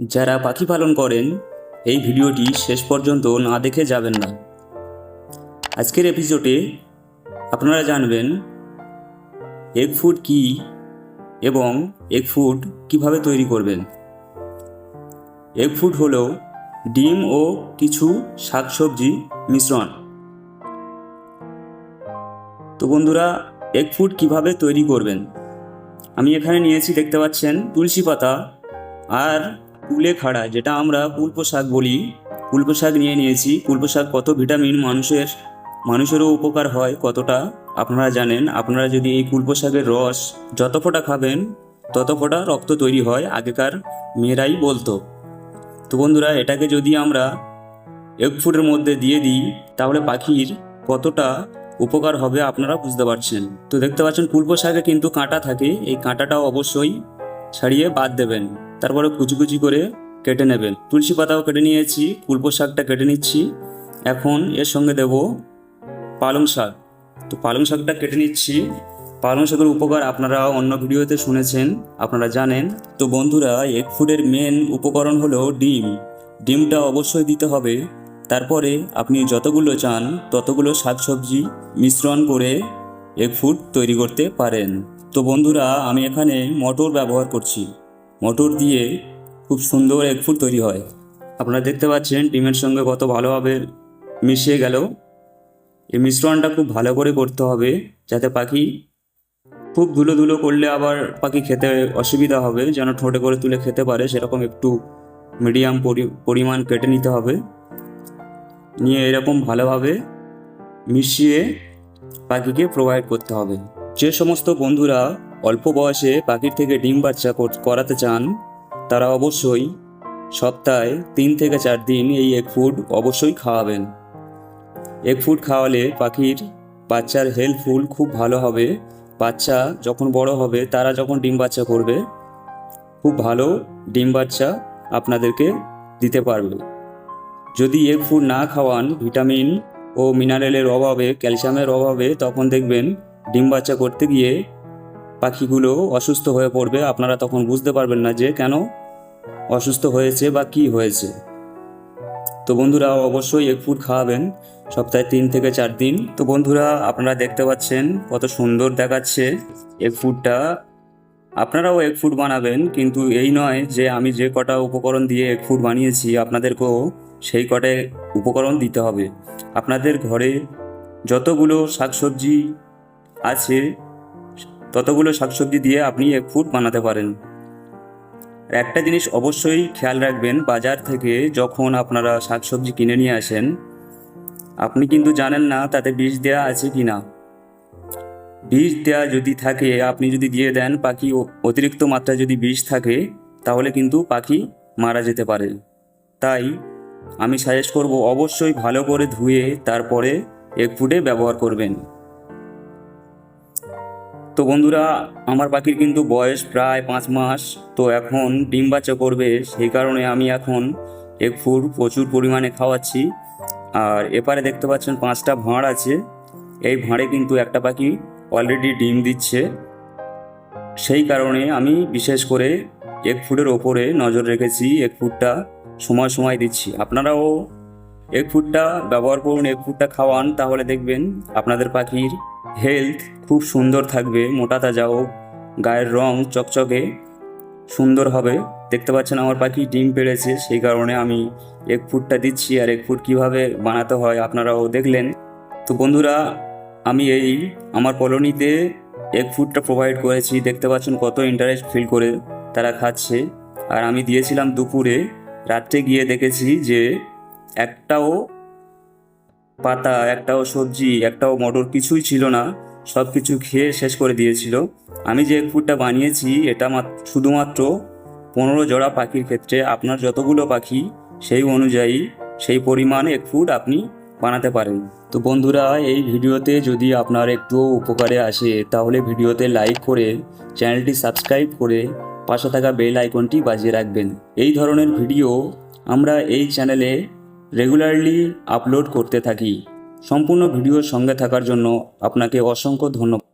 যারা পাখি পালন করেন, এই ভিডিওটি শেষ পর্যন্ত না দেখে যাবেন না। আজকের এপিসোডে আপনারা জানবেন এগ ফুড কী এবং এগ ফুড কীভাবে তৈরি করবেন। এগ ফুড হল ডিম ও কিছু শাকসবজি মিশ্রণ। তো বন্ধুরা এগ ফুড কীভাবে তৈরি করবেন? আমি এখানে নিয়েছি, দেখতে পাচ্ছেন, তুলসী পাতা আর কুলে খাড়া, যেটা আমরা কুলপো শাক বলি কুলপো শাক নিয়ে নিয়েছি। কুলপো শাক কত ভিটামিন মানুষের, মানুষেরও উপকার হয় কতটা, আপনারা জানেন। আপনারা যদি এই কুলপো শাকের রস যত ফোঁটা খাবেন, তত ফোঁটা রক্ত তৈরি হয়, আগেকার মেয়েরাই বলতো। তো বন্ধুরা, এটাকে যদি আমরা এক ফুটের মধ্যে দিয়ে দিই, তাহলে পাখির কতটা উপকার হবে আপনারা বুঝতে পারছেন। তো দেখতে পাচ্ছেন কুলপো শাকে কিন্তু কাঁটা থাকে। এই কাঁটাটাও অবশ্যই ছাড়িয়ে বাদ দেবেন। তারপরে কুচি কুচি করে কেটে নেবেন। তুলসী পাতাও কেটে নিয়েছি কুলপো শাকটা কেটে নিচ্ছি। এখন এর সঙ্গে দেব পালং শাক। তো পালং শাকটা কেটে নিচ্ছি। পালং শাকের উপকার আপনারা অন্য ভিডিওতে শুনেছেন, আপনারা জানেন। তো বন্ধুরা, এগ ফুডের মেন উপকরণ হলো ডিম। ডিমটা অবশ্যই দিতে হবে। তারপরে আপনি যতগুলো চান, ততগুলো শাকসবজি মিশ্রণ করে এগ ফুড তৈরি করতে পারেন। তো বন্ধুরা, আমি এখানে মটর ব্যবহার করছি। মটর দিয়ে খুব সুন্দর এগ ফুড তৈরি হয়। আপনারা দেখতে পাচ্ছেন ডিমের সঙ্গে কত ভালোভাবে মিশিয়ে গেল। এই মিশ্রণটা খুব ভালো করে করতে হবে যাতে পাখি খুব ধুলো ধুলো করলে আবার পাখি খেতে অসুবিধা হবে, যেন ঠোঁটে করে তুলে খেতে পারে। সেরকম একটু মিডিয়াম পরিমাণ কেটে নিতে হবে। নিয়ে এরকম ভালোভাবে মিশিয়ে পাখিকে প্রোভাইড করতে হবে। যে সমস্ত বন্ধুরা অল্প বয়সে পাখির থেকে ডিম বাচ্চা কর- করাতে চান, তারা অবশ্যই সপ্তাহে তিন থেকে চার দিন এই এগ ফুড অবশ্যই খাওয়াবেন। এগ ফুড খাওয়ালে পাখির বাচ্চার হেল্পফুল খুব ভালো হবে। বাচ্চা যখন বড় হবে, তারা যখন ডিম বাচ্চা করবে, খুব ভালো ডিম বাচ্চা আপনাদেরকে দিতে পারবে। যদি এগ ফুড না খাওয়ান, ভিটামিন ও মিনারেলের অভাবে ক্যালসিয়ামের অভাবে, তখন দেখবেন ডিম বাচ্চা করতে গিয়ে পাখিগুলো অসুস্থ হয়ে পড়বে, আপনারা তখন বুঝতে পারবেন না যে কেন অসুস্থ হয়েছে বা কি হয়েছে। তো বন্ধুরা, অবশ্যই এগ ফুড খাওয়াবেন সপ্তাহে তিন থেকে চার দিন। তো বন্ধুরা, আপনারা দেখতে পাচ্ছেন কত সুন্দর দেখাচ্ছে এগ ফুডটা। আপনারাও এগ ফুড বানাবেন, কিন্তু এই নয় যে আমি যে কটা উপকরণ দিয়ে এগ ফুড বানিয়েছি, আপনাদেরকেও সেই কটায় উপকরণ দিতে হবে। আপনাদের ঘরে যতগুলো শাকসবজি আছে ততগুলো শাকসবজি দিয়ে আপনি এক ফুড বানাতে পারেন। একটা জিনিস অবশ্যই খেয়াল রাখবেন, বাজার থেকে যখন আপনারা শাকসবজি কিনে নিয়ে আসেন, আপনি কিন্তু জানেন না তাতে বিষ দেওয়া আছে কি না বিষ দেওয়া যদি থাকে, আপনি যদি দিয়ে দেন পাখি অতিরিক্ত মাত্রায় যদি বিষ থাকে, তাহলে কিন্তু পাখি মারা যেতে পারে। তাই আমি সাজেস্ট করব অবশ্যই ভালো করে ধুয়ে তারপরে এগ ফুডে ব্যবহার করবেন। তো বন্ধুরা, আমার পাখির কিন্তু বয়স প্রায় পাঁচ মাস, তো এখন ডিম বাচ্চা করবে, সেই কারণে আমি এখন এগ ফুড প্রচুর পরিমাণে খাওয়াচ্ছি। আর এপারে দেখতে পাচ্ছেন পাঁচটা ভাঁড় আছে, এই ভাঁড়ে কিন্তু একটা পাখি অলরেডি ডিম দিচ্ছে। সেই কারণে আমি বিশেষ করে এগ ফুডের ওপরে নজর রেখেছি এগ ফুডটা সময় সময় দিচ্ছি। আপনারাও এগ ফুডটা ব্যবহার করুন এগ ফুডটা খাওয়ান, তাহলে দেখবেন আপনাদের পাখির হেলথ খুব সুন্দর থাকবে, মোটা তাজা ও গায়ের রং চকচকে সুন্দর হবে। দেখতে পাচ্ছেন আমার পাখি ডিম পেড়েছে, সেই কারণে আমি এক ফুটটা দিচ্ছি আর এক ফুট কীভাবে বানাতে হয় আপনারাও দেখলেন। তো বন্ধুরা, আমি এই আমার কলোনিতে এক ফুটটা প্রোভাইড করেছি। দেখতে পাচ্ছেন কত ইন্টারেস্ট ফিল করে তারা খাচ্ছে। আর আমি দিয়েছিলাম দুপুরে, রাত্রে গিয়ে দেখেছি যে একটাও পাতা, একটাও সবজি, একটাও মটর কিছুই ছিল না। সব কিছু খেয়ে শেষ করে দিয়েছিল। আমি যে ফুডটা বানিয়েছি, এটা মাত- শুধুমাত্র পনেরো জোড়া পাখির ক্ষেত্রে। আপনার যতগুলো পাখি, সেই অনুযায়ী সেই পরিমাণ এক ফুড আপনি বানাতে পারেন। তো বন্ধুরা, এই ভিডিওতে যদি আপনার একটু উপকারে আসে, তাহলে ভিডিওতে লাইক করে, চ্যানেলটি সাবস্ক্রাইব করে পাশে থাকা বেল আইকনটি বাজিয়ে রাখবেন। এই ধরনের ভিডিও আমরা এই চ্যানেলে রেগুলারলি আপলোড করতে থাকি। সম্পূর্ণ ভিডিওর সঙ্গে থাকার জন্য আপনাকে অসংখ্য ধন্যবাদ।